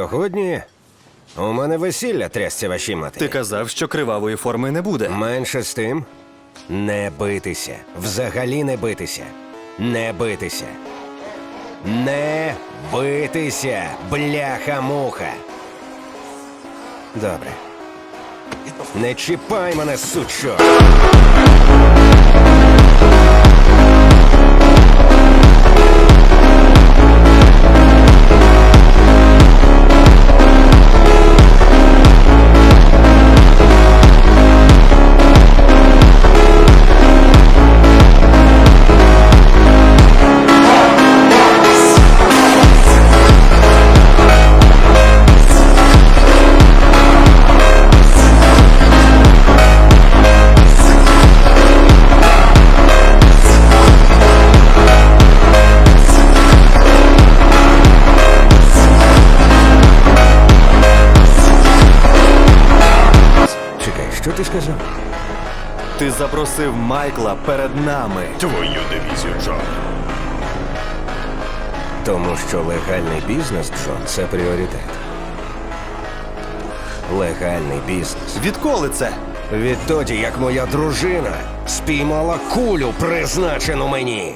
Сьогодні у мене весілля трясся вашій матері. Ти казав, що кривавої форми не буде. Менше з тим, не битися. Взагалі не битися. Не битися. Не битися, бляха-муха. Добре. Не чіпай мене, сучо. Ти сказав? Ти запросив Майкла перед нами. Твою дивізію, Джон. Тому що легальний бізнес, Джон, це пріоритет. Легальний бізнес. Відколи це? Відтоді, як моя дружина спіймала кулю, призначену мені.